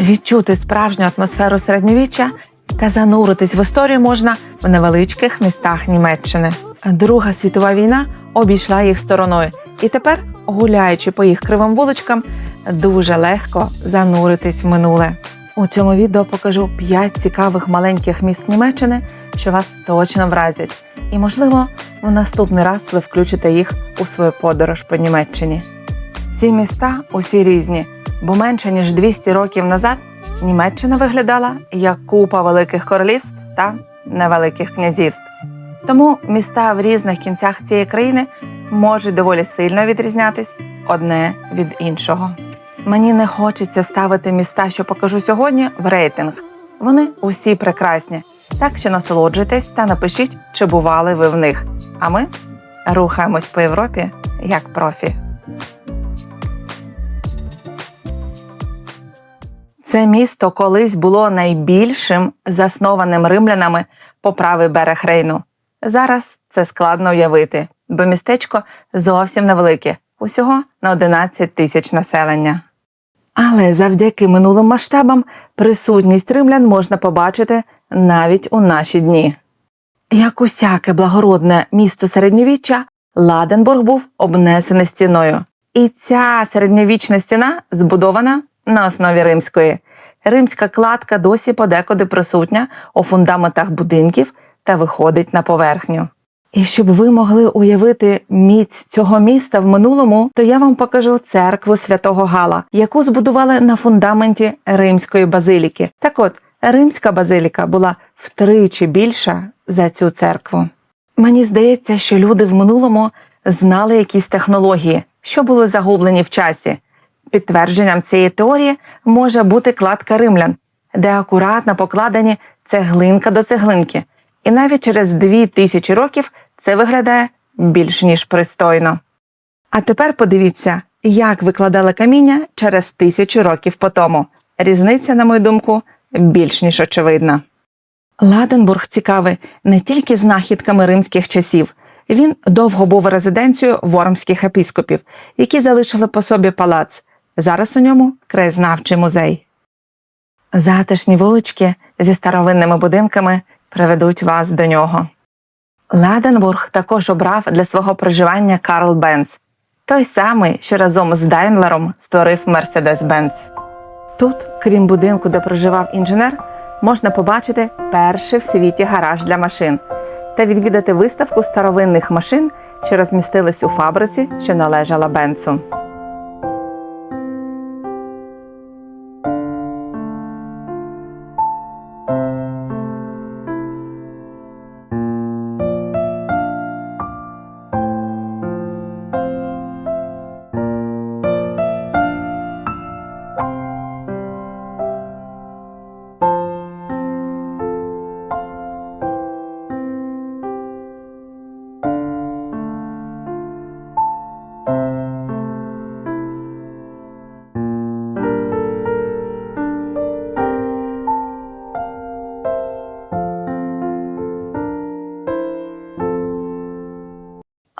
Відчути справжню атмосферу середньовіччя та зануритись в історію можна в невеличких містах Німеччини. Друга світова війна обійшла їх стороною, і тепер, гуляючи по їх кривим вуличкам, дуже легко зануритись в минуле. У цьому відео покажу 5 цікавих маленьких міст Німеччини, що вас точно вразять. І, можливо, в наступний раз ви включите їх у свою подорож по Німеччині. Ці міста усі різні, бо менше ніж 200 років назад Німеччина виглядала як купа великих королівств та невеликих князівств. Тому міста в різних кінцях цієї країни можуть доволі сильно відрізнятись одне від іншого. Мені не хочеться ставити міста, що покажу сьогодні, в рейтинг. Вони усі прекрасні. Так що насолоджуйтесь та напишіть, чи бували ви в них. А ми рухаємось по Європі як профі. Це місто колись було найбільшим заснованим римлянами по правий берег Рейну. Зараз це складно уявити, бо містечко зовсім невелике, усього на 11 тисяч населення. Але завдяки минулим масштабам присутність римлян можна побачити навіть у наші дні. Як усяке благородне місто середньовіччя, Ладенбург був обнесений стіною. І ця середньовічна стіна збудована на основі римської. Римська кладка досі подекуди присутня у фундаментах будинків та виходить на поверхню. І щоб ви могли уявити міць цього міста в минулому, то я вам покажу церкву святого Гала, яку збудували на фундаменті римської базиліки. Так от, римська базиліка була втричі більша за цю церкву. Мені здається, що люди в минулому знали якісь технології, що були загублені в часі. Підтвердженням цієї теорії може бути кладка римлян, де акуратно покладені цеглинка до цеглинки, і навіть через дві тисячі років це виглядає більш ніж пристойно. А тепер подивіться, як викладали каміння через тисячу років по тому. Різниця, на мою думку, більш ніж очевидна. Ладенбург цікавий не тільки знахідками римських часів. Він довго був резиденцією вормських епіскопів, які залишили по собі палац. Зараз у ньому краєзнавчий музей. Затишні вулички зі старовинними будинками приведуть вас до нього. Ладенбург також обрав для свого проживання Карл Бенц, той самий, що разом з Дайнлером створив Мерседес-Бенц. Тут, крім будинку, де проживав інженер, можна побачити перший в світі гараж для машин та відвідати виставку старовинних машин, що розмістились у фабриці, що належала Бенцу.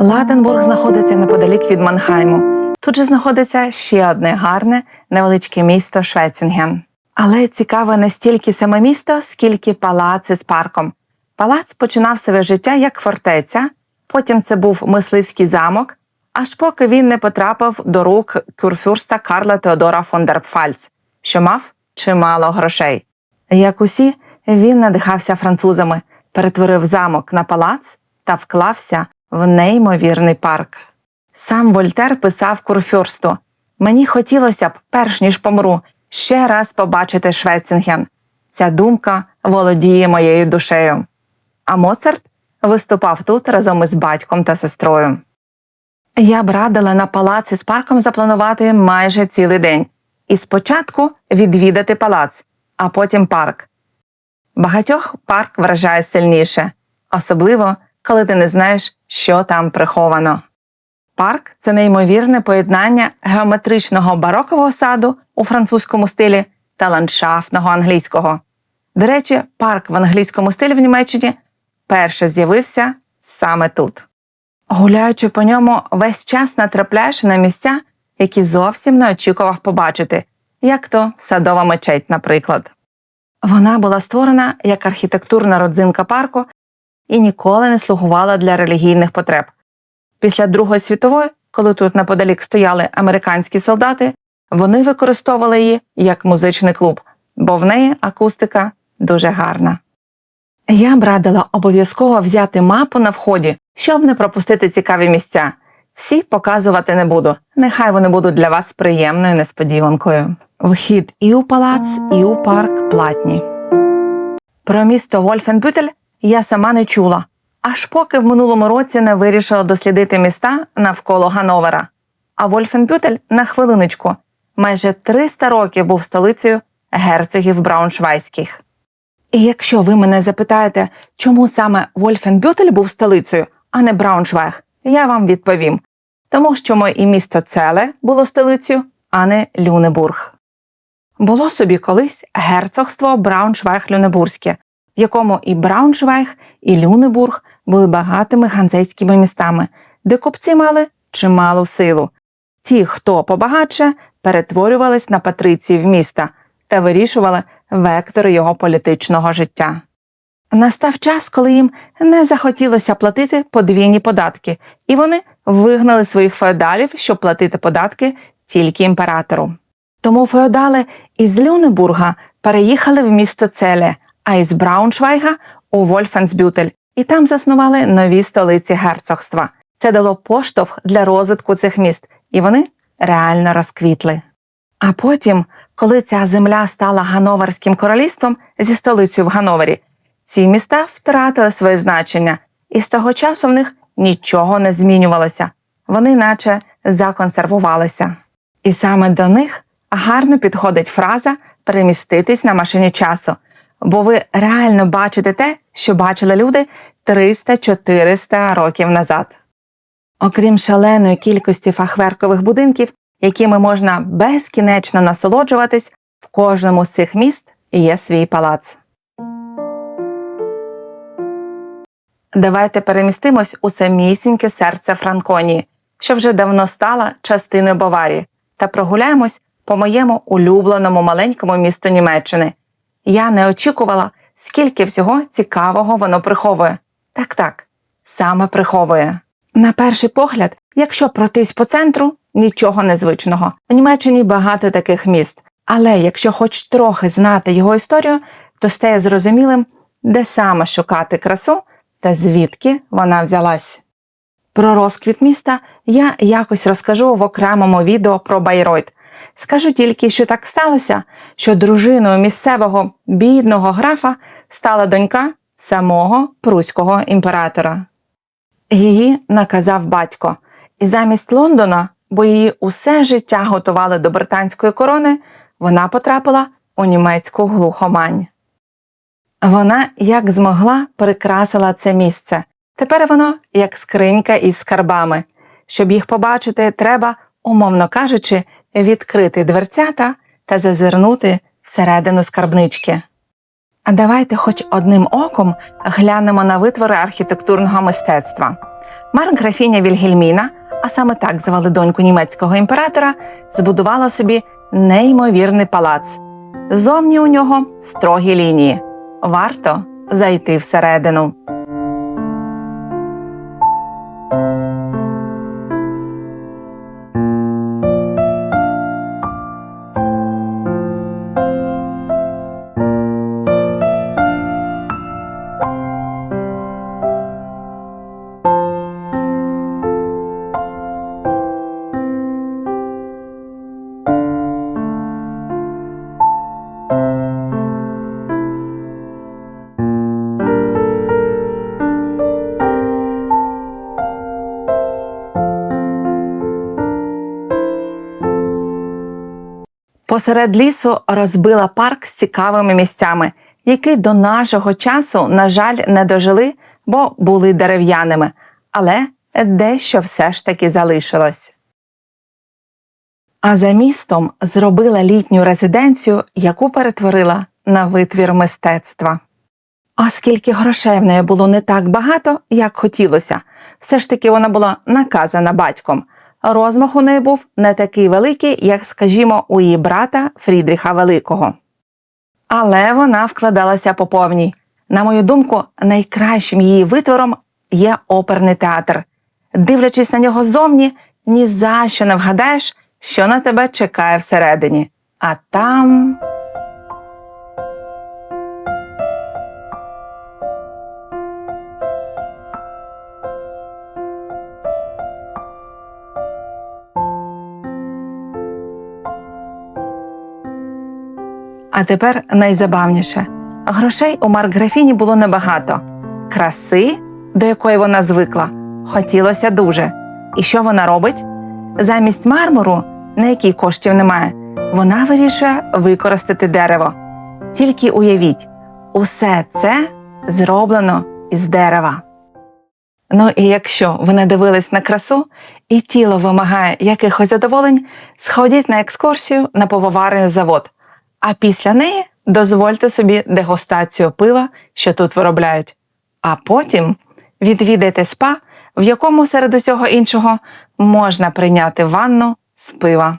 Ладенбург знаходиться неподалік від Манхайму. Тут же знаходиться ще одне гарне невеличке місто Швецінген. Але цікаве не стільки саме місто, скільки палац із парком. Палац починав своє життя як фортеця, потім це був мисливський замок, аж поки він не потрапив до рук кюрфюрста Карла Теодора фон дер Пфальц, що мав чимало грошей. Як усі, він надихався французами, перетворив замок на палац та вклався в неймовірний парк. Сам Вольтер писав курфюрсту Мені хотілося б, перш ніж помру, ще раз побачити Швецінген. Ця думка володіє моєю душею. А Моцарт виступав тут разом із батьком та сестрою. Я б радила на палаці з парком запланувати майже цілий день і спочатку відвідати палац, а потім парк. Багатьох парк вражає сильніше, особливо коли ти не знаєш, що там приховано. Парк це неймовірне поєднання геометричного барокового саду у французькому стилі та ландшафтного англійського. До речі, парк в англійському стилі в Німеччині перше з'явився саме тут. Гуляючи по ньому, весь час натрапляєш на місця, які зовсім не очікував побачити, як то садова мечеть, наприклад. Вона була створена як архітектурна родзинка парку і ніколи не слугувала для релігійних потреб. Після Другої світової, коли тут неподалік стояли американські солдати, вони використовували її як музичний клуб, бо в неї акустика дуже гарна. Я б радила обов'язково взяти мапу на вході, щоб не пропустити цікаві місця. Всі показувати не буду, нехай вони будуть для вас приємною несподіванкою. Вхід і у палац, і у парк платні. Про місто Вольфенбютель я сама не чула, аж поки в минулому році не вирішила дослідити міста навколо Гановера. А Вольфенбютель на хвилиночку майже 300 років був столицею герцогів Брауншвайських. І якщо ви мене запитаєте, чому саме Вольфенбютель був столицею, а не Брауншвайг, я вам відповім. Тому що моє і місто Целе було столицею, а не Люнебург. Було собі колись герцогство Брауншвайг-Люнебурзьке, в якому і Брауншвайг, і Люнебург були багатими ганзейськими містами, де купці мали чималу силу. Ті, хто побагатше, перетворювались на патриціїв міста та вирішували вектори його політичного життя. Настав час, коли їм не захотілося платити подвійні податки, і вони вигнали своїх феодалів, щоб платити податки тільки імператору. Тому феодали із Люнебурга переїхали в місто Целе, а із Брауншвайга у Вольфенсбютель, і там заснували нові столиці герцогства. Це дало поштовх для розвитку цих міст, і вони реально розквітли. А потім, коли ця земля стала Гановерським королівством зі столицею в Гановері, ці міста втратили своє значення, і з того часу в них нічого не змінювалося, вони наче законсервувалися. І саме до них гарно підходить фраза переміститись на машині часу, бо ви реально бачите те, що бачили люди 300-400 років назад. Окрім шаленої кількості фахверкових будинків, якими можна безкінечно насолоджуватись, в кожному з цих міст є свій палац. Давайте перемістимось у самісіньке серце Франконії, що вже давно стала частиною Баварії, та прогуляємось по моєму улюбленому маленькому місту Німеччини. Я не очікувала, скільки всього цікавого воно приховує. Так так, саме приховує. На перший погляд, якщо пройтись по центру, нічого незвичного. В Німеччині багато таких міст, але якщо хоч трохи знати його історію, то стає зрозумілим, де саме шукати красу та звідки вона взялась. Про розквіт міста я якось розкажу в окремому відео про Байройт. Скажу тільки, що так сталося, що дружиною місцевого бідного графа стала донька самого пруського імператора. Її наказав батько, і замість Лондона, бо її усе життя готували до британської корони, вона потрапила у німецьку глухомань. Вона як змогла прикрасила це місце. Тепер воно як скринька із скарбами. Щоб їх побачити, треба, умовно кажучи, відкрити дверцята та зазирнути всередину скарбнички. А давайте хоч одним оком глянемо на витвори архітектурного мистецтва. Марграфіня Вільгельміна, а саме так звали доньку німецького імператора, збудувала собі неймовірний палац. Зовні у нього строгі лінії. Варто зайти всередину. Посеред лісу розбила парк з цікавими місцями, які до нашого часу, на жаль, не дожили, бо були дерев'яними, але дещо все ж таки залишилось. А за містом зробила літню резиденцію, яку перетворила на витвір мистецтва. Оскільки грошей в неї було не так багато, як хотілося, все ж таки вона була наказана батьком. Розмах у неї був не такий великий, як, скажімо, у її брата Фрідріха Великого. Але вона вкладалася по повній. На мою думку, найкращим її витвором є оперний театр. Дивлячись на нього зовні, ні за що не вгадаєш, що на тебе чекає всередині. А там. А тепер найзабавніше. Грошей у Маркграфіні було небагато. Краси, до якої вона звикла, хотілося дуже. І що вона робить? Замість мармуру, на який коштів немає, вона вирішує використати дерево. Тільки уявіть, усе це зроблено із дерева. Ну і якщо ви не дивились на красу і тіло вимагає якихось задоволень, сходіть на екскурсію на пивоварний завод, а після неї дозвольте собі дегустацію пива, що тут виробляють. А потім відвідайте спа, в якому серед усього іншого можна прийняти ванну з пива.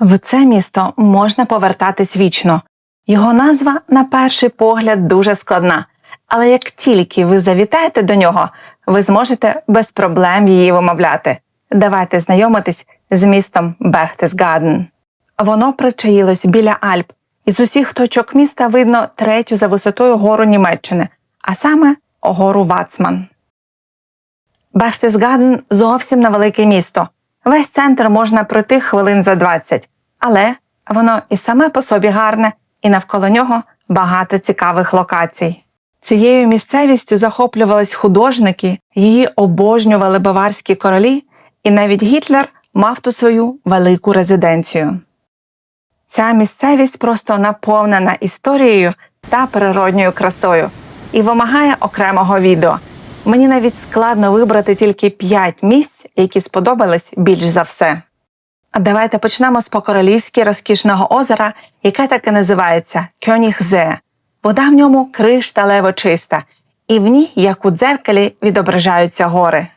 В це місто можна повертатись вічно. Його назва, на перший погляд, дуже складна, але як тільки ви завітаєте до нього, ви зможете без проблем її вимовляти. Давайте знайомитись з містом Берхтесгаден. Воно причаїлось біля Альп, і з усіх точок міста видно третю за висотою гору Німеччини, а саме гору Вацман. Берхтесгаден зовсім невелике місто. Весь центр можна пройти хвилин за 20, але воно і саме по собі гарне, і навколо нього багато цікавих локацій. Цією місцевістю захоплювались художники, її обожнювали баварські королі, і навіть Гітлер мав тут свою велику резиденцію. Ця місцевість просто наповнена історією та природньою красою і вимагає окремого відео. Мені навіть складно вибрати тільки 5 місць, які сподобались більш за все. А давайте почнемо з по-королівськи розкішного озера, яке так і називається Кьонігзе. Вода в ньому кришталево чиста, і в ній, як у дзеркалі, відображаються гори.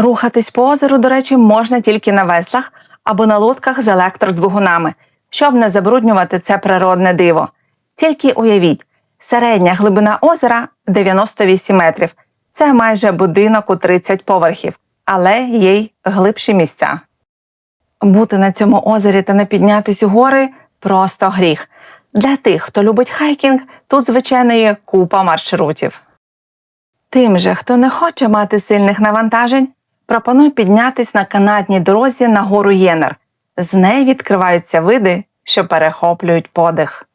Рухатись по озеру, до речі, можна тільки на веслах або на лодках з електродвигунами, щоб не забруднювати це природне диво. Тільки уявіть, середня глибина озера 98 метрів. Це майже будинок у 30 поверхів, але є й глибші місця. Бути на цьому озері та не піднятись у гори просто гріх. Для тих, хто любить хайкінг, тут, звичайно, є купа маршрутів. Тим же, хто не хоче мати сильних навантажень, пропоную піднятись на канатній дорозі на гору Єнер. З неї відкриваються види, що перехоплюють подих.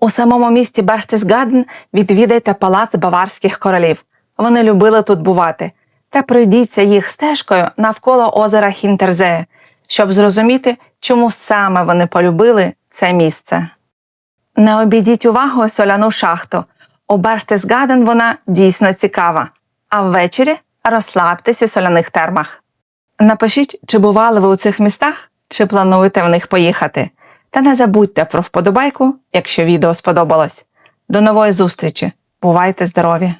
У самому місті Берхтесгаден відвідайте палац баварських королів. Вони любили тут бувати. Та пройдіться їх стежкою навколо озера Хінтерзеє, щоб зрозуміти, чому саме вони полюбили це місце. Не обійдіть увагою соляну шахту. У Берхтесгаден вона дійсно цікава, а ввечері розслабтесь у соляних термах. Напишіть, чи бували ви у цих містах, чи плануєте в них поїхати. Та не забудьте про вподобайку, якщо відео сподобалось. До нової зустрічі! Бувайте здорові!